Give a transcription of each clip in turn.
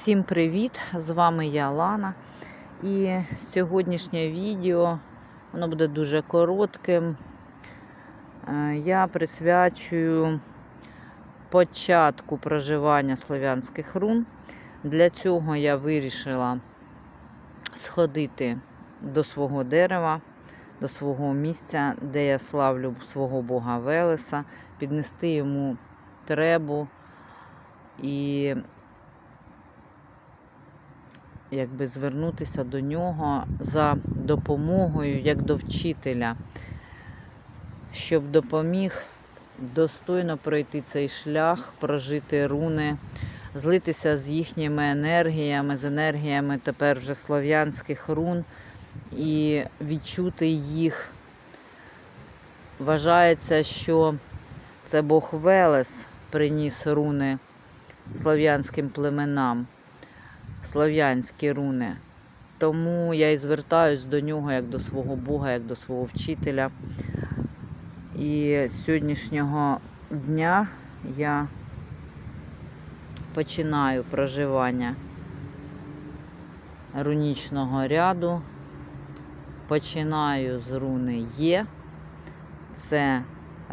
Всім привіт! З вами я Лана. І сьогоднішнє відео воно буде дуже коротким. Е, Я присвячую початку проживання слов'янських рун. Для цього я вирішила сходити до свого дерева, до свого місця, де я славлю свого Бога Велеса, піднести йому требу і якби звернутися до нього за допомогою як до вчителя, щоб допоміг достойно пройти цей шлях, прожити руни, злитися з їхніми енергіями, з енергіями тепер вже слов'янських рун і відчути їх. Вважається, що це Бог Велес приніс руни слов'янським племенам слов'янські руни. Тому я і звертаюсь до нього як до свого Бога, як до свого вчителя. І з сьогоднішнього дня я починаю проживання рунічного ряду. Починаю з руни Є. Це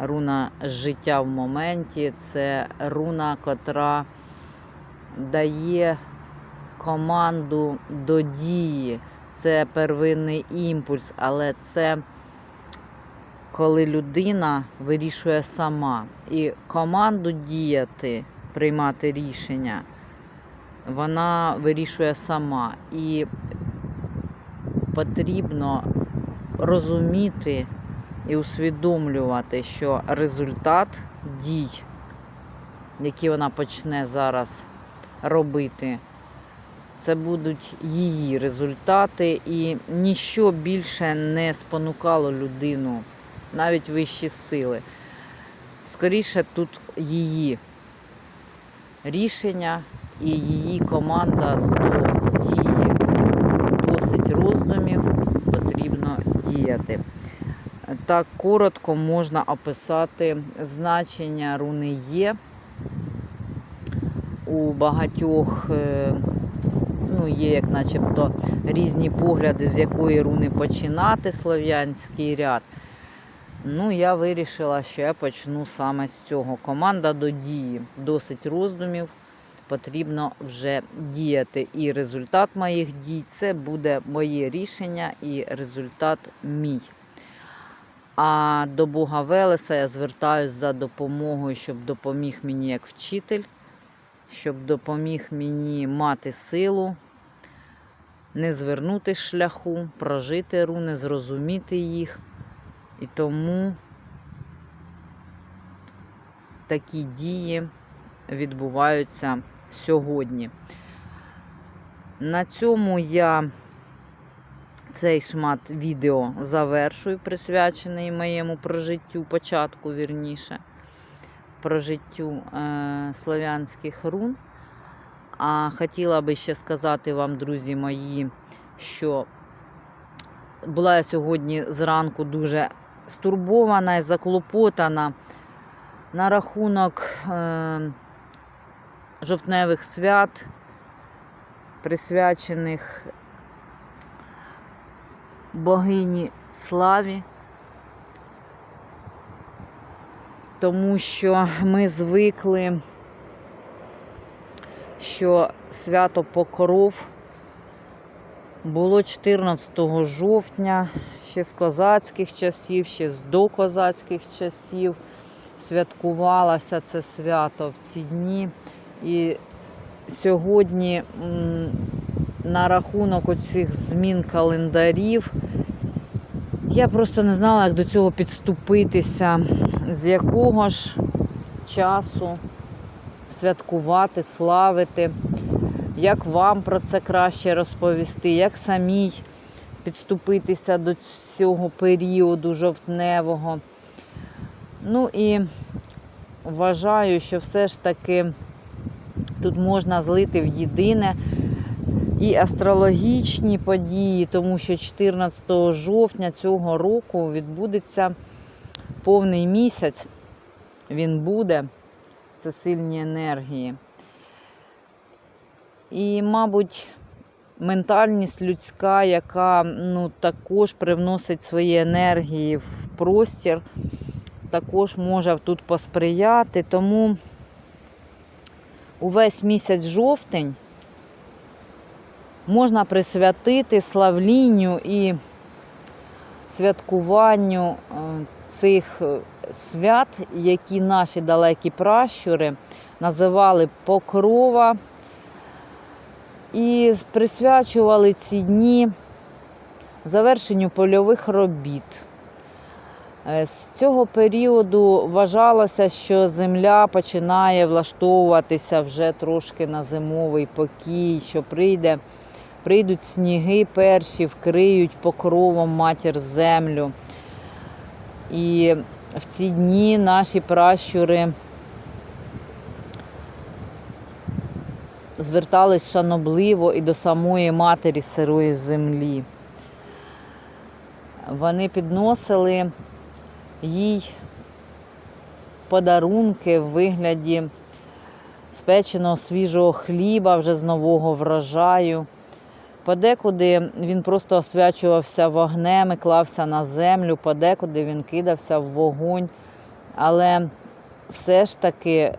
руна життя в моменті, це руна, котра дає команду до дії. Це первинний імпульс, але це коли людина вирішує сама. І команду діяти, приймати рішення, вона вирішує сама. І потрібно розуміти і усвідомлювати, що результат дій, які вона почне зараз робити, це будуть її результати, і ніщо більше не спонукало людину, навіть вищі сили. Скоріше тут її рішення і її команда до дії. Досить роздумів потрібно діяти. Так коротко можна описати значення руни є у багатьох. Ну, є як начебто різні погляди, з якої руни починати слов'янський ряд. Ну, я вирішила, що я почну саме з цього. Команда до дії. Досить роздумів. Потрібно вже діяти. І результат моїх дій це буде моє рішення і результат мій. А до Бога Велеса я звертаюся за допомогою, щоб допоміг мені як вчитель, щоб допоміг мені мати силу, не звернути шляху, прожити руни, зрозуміти їх. І тому такі дії відбуваються сьогодні. На цьому я цей шмат відео завершую, присвячений моєму прожиттю, початку вірніше, прожиттю е, слов'янських рун. А хотіла би ще сказати вам, друзі мої, що була я сьогодні зранку дуже стурбована і заклопотана на рахунок е, жовтневих свят, присвячених богині славі, тому що ми звикли, що свято Покров було 14 жовтня, ще з козацьких часів, ще з докозацьких часів святкувалося це свято в ці дні. І сьогодні на рахунок оцих змін календарів я просто не знала, як до цього підступитися, з якого ж часу святкувати, славити, як вам про це краще розповісти, як самій підступитися до цього періоду жовтневого. Ну і вважаю, що все ж таки тут можна злити в єдине і астрологічні події, тому що 14 жовтня цього року відбудеться повний місяць. Він буде, це сильні енергії. І, мабуть, ментальність людська, яка ну, також привносить свої енергії в простір, також може тут посприяти. Тому увесь місяць жовтень можна присвятити славлінню і святкуванню е, цих е, свят, які наші далекі пращури називали покрова, і присвячували ці дні завершенню польових робіт. Е, З цього періоду вважалося, що земля починає влаштовуватися вже трошки на зимовий покій, що прийде, прийдуть сніги перші, вкриють покровом матір землю. І в ці дні наші пращури звертались шанобливо і до самої матері сирої землі. Вони підносили їй подарунки в вигляді спеченого свіжого хліба вже з нового врожаю. Подекуди він просто освячувався вогнем і клався на землю, подекуди він кидався в вогонь. Але все ж таки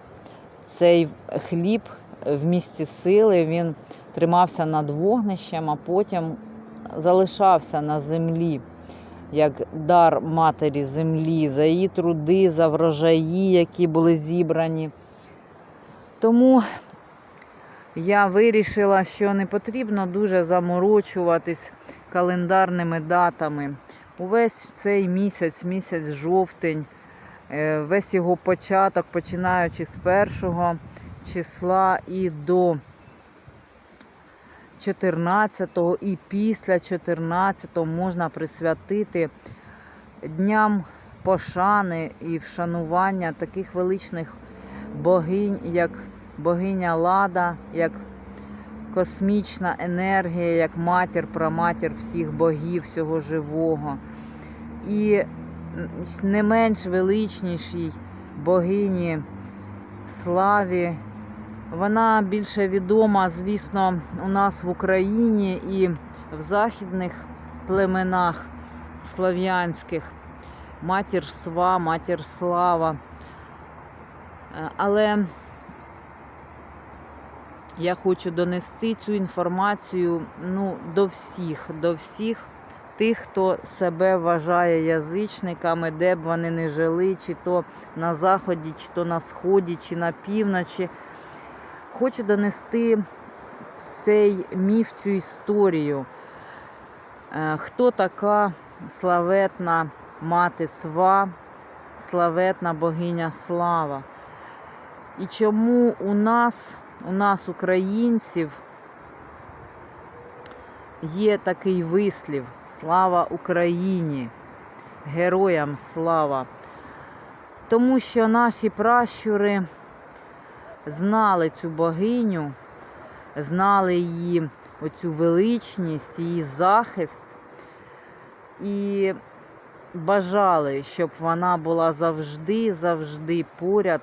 цей хліб в місці сили він тримався над вогнищем, а потім залишався на землі як дар матері землі, за її труди, за врожаї, які були зібрані. Тому я вирішила, що не потрібно дуже заморочуватись календарними датами. Увесь цей місяць, місяць жовтень, е, весь його початок, починаючи з першого числа і до 14 і після 14 можна присвятити дням пошани і вшанування таких величних богинь, як богиня Лада, як космічна енергія, як матір, праматір всіх богів, всього живого. І не менш величнішій богині славі. Вона більше відома, звісно, у нас в Україні і в західних племенах слов'янських. Матір Сва, матір Слава. Е, Але я хочу донести цю інформацію ну, до всіх, до всіх тих, хто себе вважає язичниками, де б вони не жили, чи то на заході, чи то на сході, чи на півночі. Хочу донести цей міф, цю історію. Е, Хто така славетна мати Сва, славетна богиня Слава? І чому у нас, у нас, українців, є такий вислів Слава Україні, героям слава. Тому що наші пращури знали цю богиню, знали її оцю величність, її захист і бажали, щоб вона була завжди, завжди поряд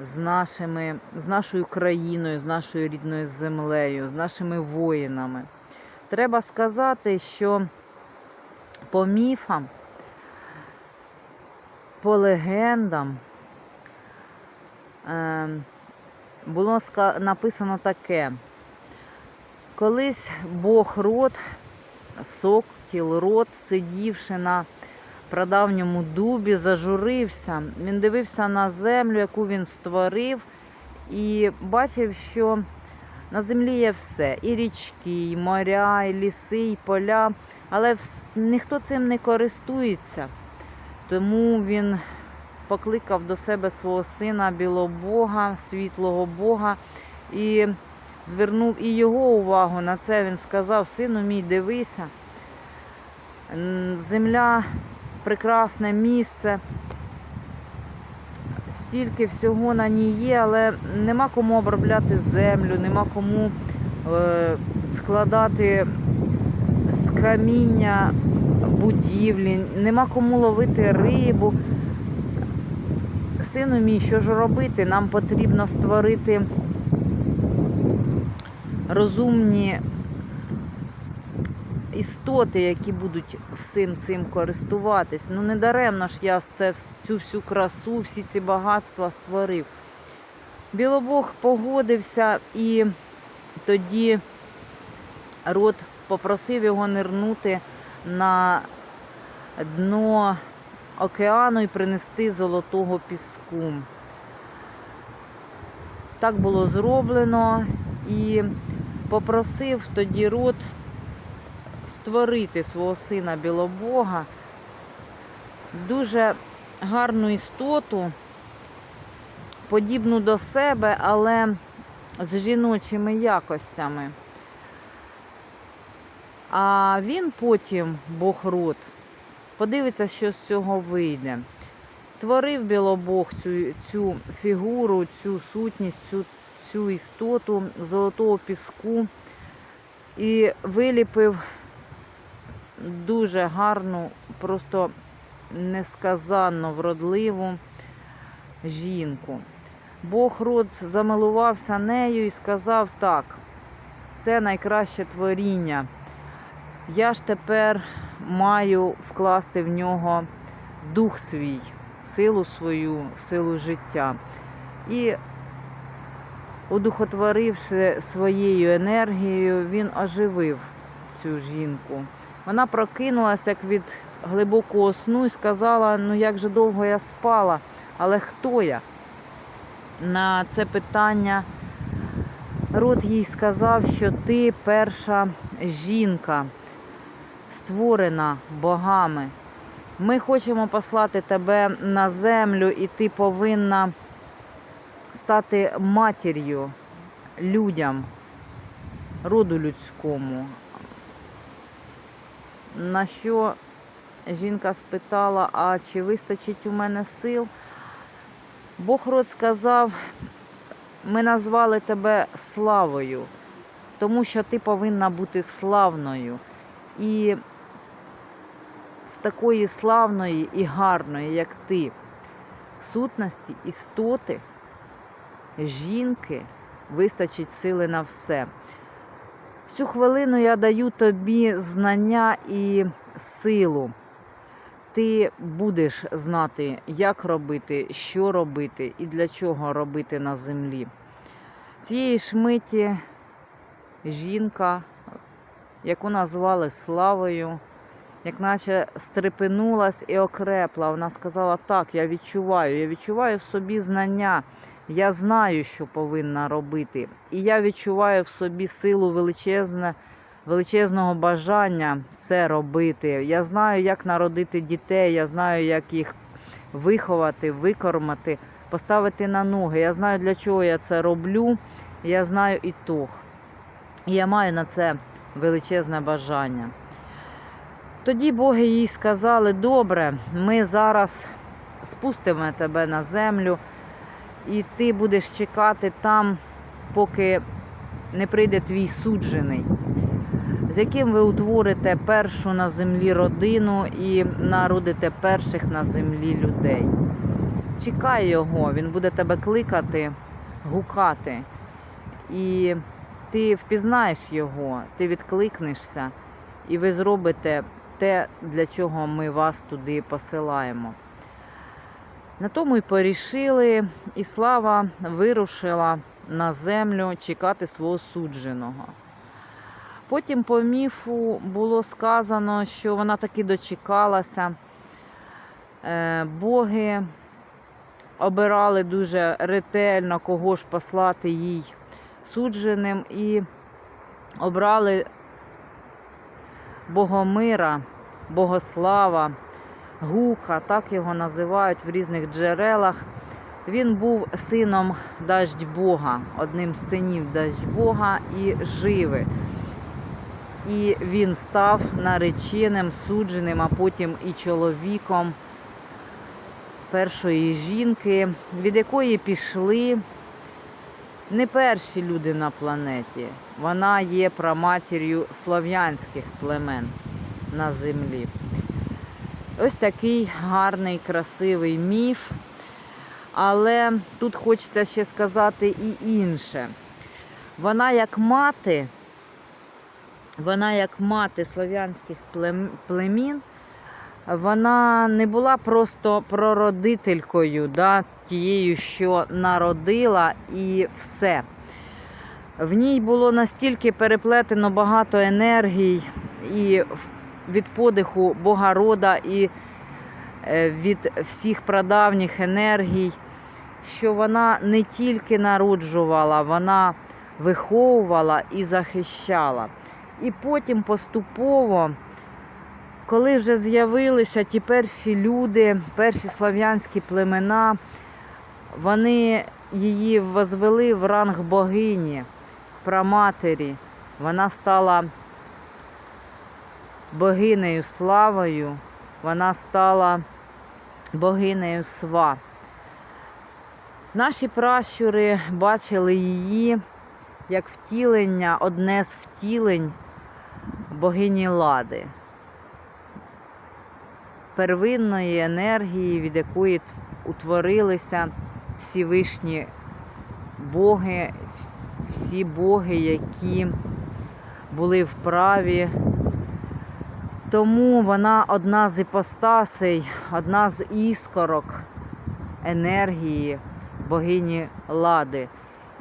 з, нашими, з нашою країною, з нашою рідною землею, з нашими воїнами. Треба сказати, що по міфам, по легендам, ем, було написано таке. Колись Бог род, сокіл род, сидівши на прадавньому дубі, зажурився. Він дивився на землю, яку він створив, і бачив, що на землі є все: і річки, і моря, і ліси, і поля, але ніхто цим не користується. Тому він покликав до себе свого сина білобога, світлого Бога, і звернув і його увагу на це. Він сказав: Сину мій, дивися, земля прекрасне місце. Стільки всього на ній є, але нема кому обробляти землю, нема кому е, складати з каміння будівлі, нема кому ловити рибу. Сину мій, що ж робити? Нам потрібно створити розумні істоти, які будуть всім цим користуватись. Ну не даремно ж я це, цю всю красу, всі ці багатства створив. Білобог погодився і тоді рот попросив його нирнути на дно океану і принести золотого піску. Так було зроблено і попросив тоді рот створити свого сина Білобога, дуже гарну істоту, подібну до себе, але з жіночими якостями. А він потім, Бог род, подивиться, що з цього вийде. Творив Білобог цю, цю фігуру, цю сутність, цю, цю істоту золотого піску і виліпив дуже гарну, просто несказанно вродливу жінку. Бог род замилувався нею і сказав так, це найкраще творіння. Я ж тепер маю вкласти в нього дух свій, силу свою, силу життя. І, удухотворивши своєю енергією, він оживив цю жінку. Вона прокинулася як від глибокого сну і сказала: ну як же довго я спала, але хто я? На це питання рот їй сказав, що ти перша жінка, створена богами. Ми хочемо послати тебе на землю, і ти повинна стати матір'ю людям, роду людському. На що жінка спитала, а чи вистачить у мене сил? Бог род сказав, ми назвали тебе славою, тому що ти повинна бути славною. І в такої славної і гарної, як ти, сутності, істоти, жінки, вистачить сили на все. В цю хвилину я даю тобі знання і силу. Ти будеш знати, як робити, що робити і для чого робити на землі. Цієї ж миті жінка, яку назвали Славою, як наче стрепенулась і окрепла. Вона сказала: так, я відчуваю, я відчуваю в собі знання. Я знаю, що повинна робити. І я відчуваю в собі силу величезне, величезного бажання це робити. Я знаю, як народити дітей, я знаю, як їх виховати, викормати, поставити на ноги. Я знаю, для чого я це роблю. Я знаю і ітог. І я маю на це величезне бажання. Тоді боги їй сказали: добре, ми зараз спустимо тебе на землю і ти будеш чекати там, поки не прийде твій суджений, з яким ви утворите першу на землі родину і народите перших на землі людей. Чекай його, він буде тебе кликати, гукати, і ти впізнаєш його, ти відкликнешся, і ви зробите те, для чого ми вас туди посилаємо. На тому й порішили, і слава вирушила на землю чекати свого судженого. Потім по міфу було сказано, що вона таки дочекалася. Е, Боги обирали дуже ретельно, кого ж послати їй судженим, і обрали Богомира, Богослава. Гука, так його називають в різних джерелах. Він був сином даждь Бога, одним з синів даждь Бога і живи. І він став нареченим, судженим, а потім і чоловіком першої жінки, від якої пішли не перші люди на планеті. Вона є праматір'ю слов'янських племен на землі. Ось такий гарний, красивий міф. Але тут хочеться ще сказати і інше. Вона як мати, вона як мати слов'янських племін, вона не була просто прородителькою, да, тією, що народила і все. В ній було настільки переплетено багато енергій і в- від подиху Бога рода, і е, від всіх прадавніх енергій, що вона не тільки народжувала, вона виховувала і захищала. І потім поступово, коли вже з'явилися ті перші люди, перші слав'янські племена, вони її возвели в ранг богині, праматері. Вона стала богинею славою, вона стала богинею сва. Наші пращури бачили її як втілення, одне з втілень богині Лади, первинної енергії, від якої утворилися всі вишні боги, всі боги, які були вправі. Тому вона одна з іпостасей, одна з іскорок енергії богині Лади.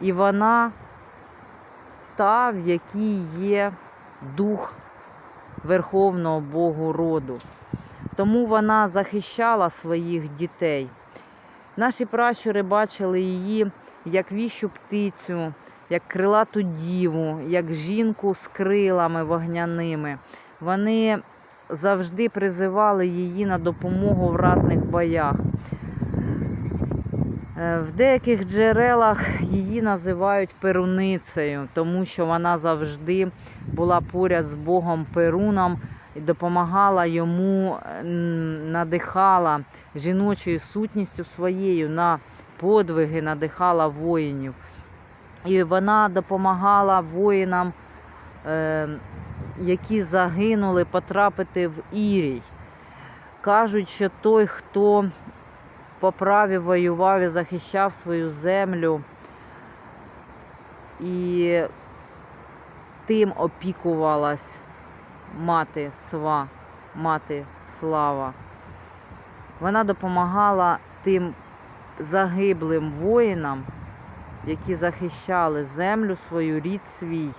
І вона та, в якій є дух Верховного Богу роду. Тому вона захищала своїх дітей. Наші пращури бачили її як віщу птицю, як крилату діву, як жінку з крилами вогняними. Вони завжди призивали її на допомогу в ратних боях. Е, В деяких джерелах її називають перуницею, тому що вона завжди була поряд з Богом Перуном і допомагала йому, надихала жіночою сутністю своєю на подвиги, надихала воїнів. І вона допомагала воїнам, е, які загинули, потрапити в Ірій. Кажуть, що той, хто по праві воював і захищав свою землю, і тим опікувалась мати Сва, мати Слава. Вона допомагала тим загиблим воїнам, які захищали землю свою, рід свій,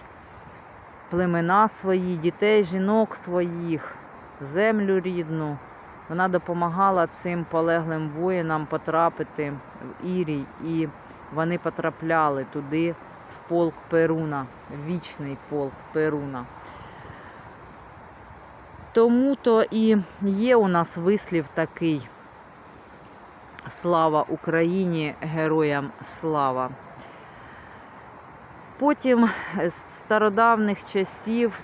племена свої, дітей, жінок своїх, землю рідну. Вона допомагала цим полеглим воїнам потрапити в Ірій, і вони потрапляли туди, в полк Перуна, вічний полк Перуна. Тому то і є у нас вислів такий: Слава Україні, героям слава. Потім з стародавних часів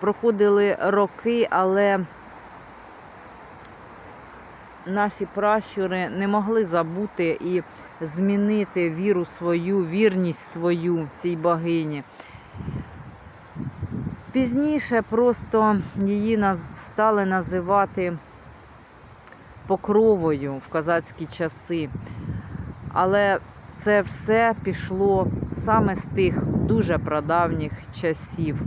проходили роки, але наші пращури не могли забути і змінити віру свою, вірність свою цій богині. Пізніше просто її стали називати покровою в козацькі часи. Але це все пішло саме з тих дуже прадавніх часів.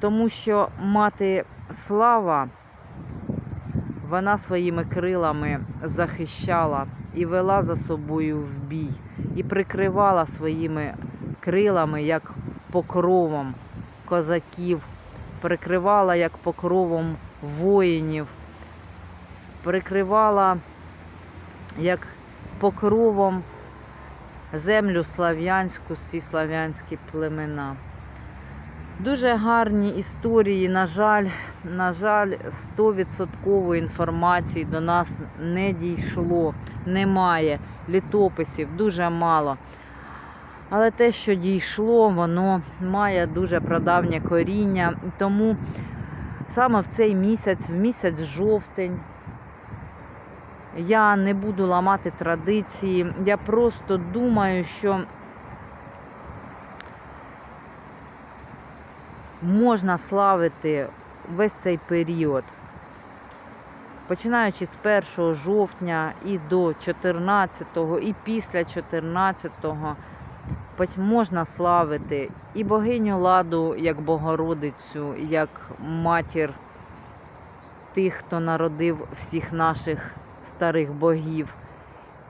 Тому що мати слава, вона своїми крилами захищала і вела за собою в бій, і прикривала своїми крилами як покровом козаків, прикривала як покровом воїнів, прикривала як покровом землю слав'янську, всі слав'янські племена. Дуже гарні історії. На жаль, на жаль, 100% інформації до нас не дійшло. Немає літописів, дуже мало. Але те, що дійшло, воно має дуже прадавнє коріння. І тому саме в цей місяць, в місяць жовтень, я не буду ламати традиції. Я просто думаю, що можна славити весь цей період. починаючи з 1 жовтня і до 14, і після 14 поч- можна славити і богиню ладу як Богородицю, як матір тих, хто народив всіх наших старих богів,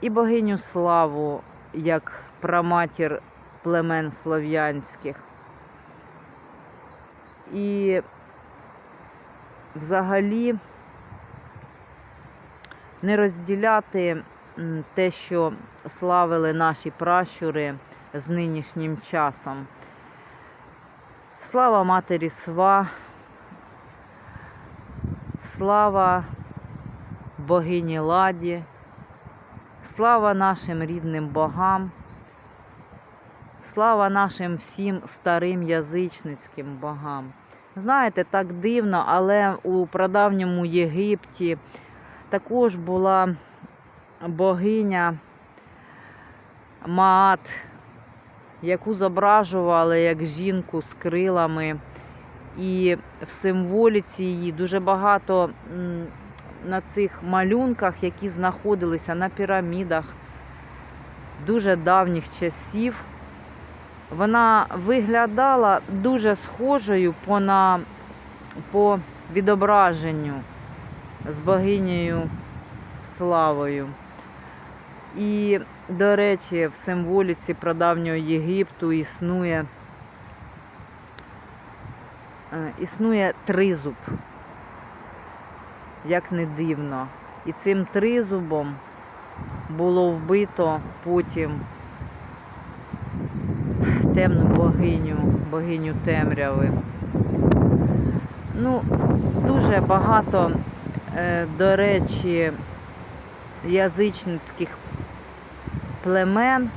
і богиню славу як праматір племен слов'янських. І взагалі не розділяти те, що славили наші пращури з нинішнім часом. Слава матері Сва, слава богині Ладі, слава нашим рідним богам, слава нашим всім старим язичницьким богам. Знаєте, так дивно, але у прадавньому Єгипті також була богиня Маат, яку зображували як жінку з крилами. І в символіці її дуже багато на цих малюнках, які знаходилися на пірамідах дуже давніх часів. Вона виглядала дуже схожою по, на, по відображенню з богинею Славою. І, до речі, в символіці прадавнього Єгипту існує, е, існує тризуб, як не дивно. І цим тризубом було вбито потім темну богиню, богиню темряви. Ну, дуже багато, е, до речі, язичницьких племен.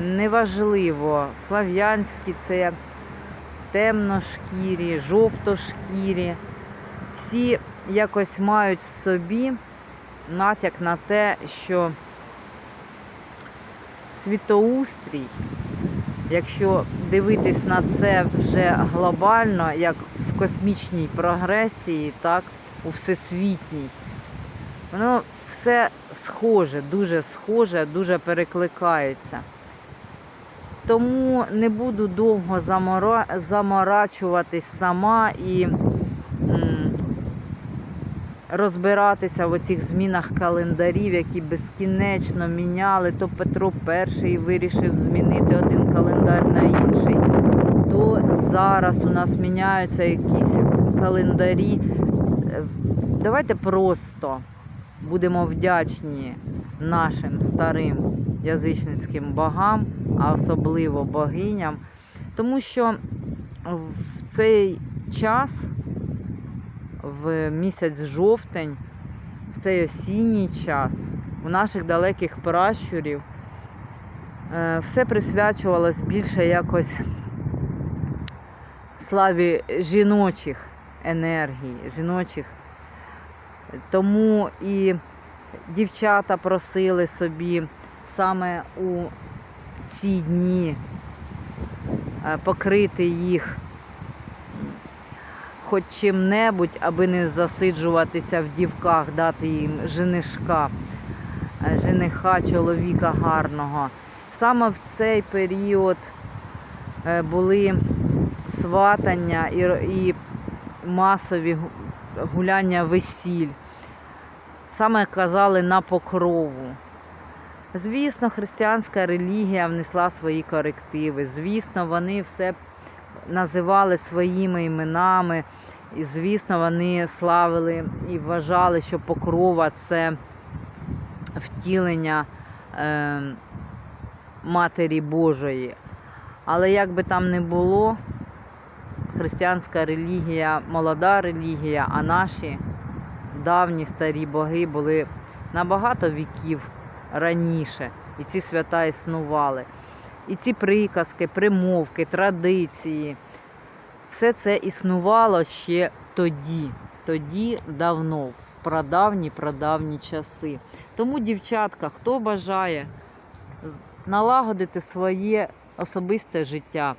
Неважливо, слав'янські це темношкірі, жовтошкірі. Всі якось мають в собі натяк на те, що світоустрій, якщо дивитись на це вже глобально, як в космічній прогресії, так, у всесвітній, воно все схоже, дуже схоже, дуже перекликається. Тому не буду довго заморачуватись сама і розбиратися в оцих змінах календарів, які безкінечно міняли. То Петро І вирішив змінити один календар на інший, то зараз у нас міняються якісь календарі. Е, Давайте просто будемо вдячні нашим старим язичницьким богам, а особливо богиням, тому що в цей час, в місяць жовтень, в цей осінній час, у наших далеких пращурів е, все присвячувалось більше якось славі жіночих енергій, жіночих. Тому і дівчата просили собі саме у ці дні е, покрити їх хоч чим-небудь, аби не засиджуватися в дівках, дати їм женишка, е, жениха, чоловіка гарного. Саме в цей період е, були сватання і, і масові гуляння весіль. Саме казали на покрову. Звісно, християнська релігія внесла свої корективи. Звісно, вони все називали своїми іменами. І, звісно, вони славили і вважали, що покрова це втілення е, Матері Божої. Але як би там не було, християнська релігія, молода релігія, а наші давні старі боги були набагато віків раніше. І ці свята існували. І ці приказки, примовки, традиції. Все це існувало ще тоді, тоді давно, в прадавні прадавні часи. Тому, дівчатка, хто бажає налагодити своє особисте життя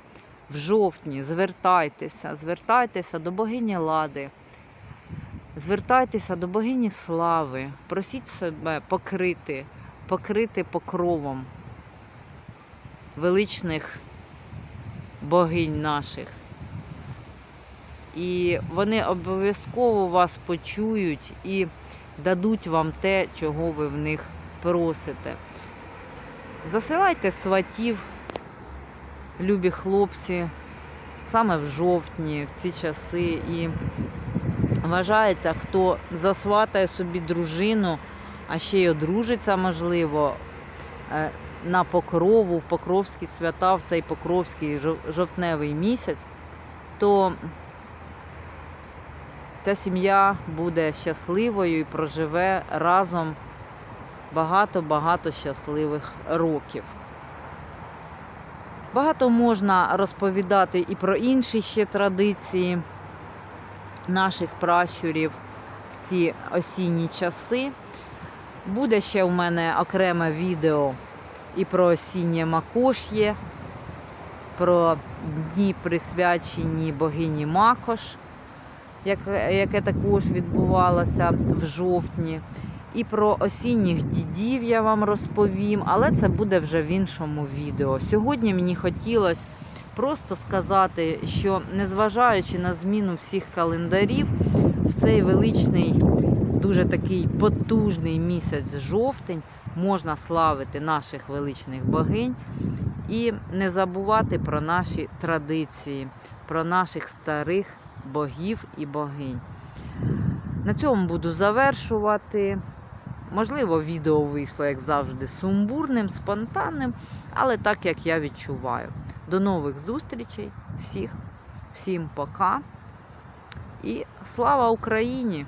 в жовтні, звертайтеся, звертайтеся до богині Лади. Звертайтеся до богині слави, просіть себе покрити, покрити покровом величних богинь наших. І вони обов'язково вас почують і дадуть вам те, чого ви в них просите. Засилайте сватів, любі хлопці, саме в жовтні, в ці часи. І вважається, хто засватає собі дружину, а ще й одружиться, можливо, е, на покрову, в покровські свята, в цей покровський жовтневий місяць, то ця сім'я буде щасливою і проживе разом багато-багато щасливих років. Багато можна розповідати і про інші ще традиції наших пращурів в ці осінні часи. Буде ще в мене окреме відео і про осіннє макош'є, про дні присвячені богині Макош, яке також відбувалося в жовтні. І про осінніх дідів я вам розповім, але це буде вже в іншому відео. Сьогодні мені хотілося просто сказати, що незважаючи на зміну всіх календарів, в цей величний, дуже такий потужний місяць жовтень можна славити наших величних богинь і не забувати про наші традиції, про наших старих богів і богинь. На цьому буду завершувати. Можливо, відео вийшло, як завжди, сумбурним, спонтанним, але так, як я відчуваю. До нових зустрічей. Всіх, всім пока. І слава Україні!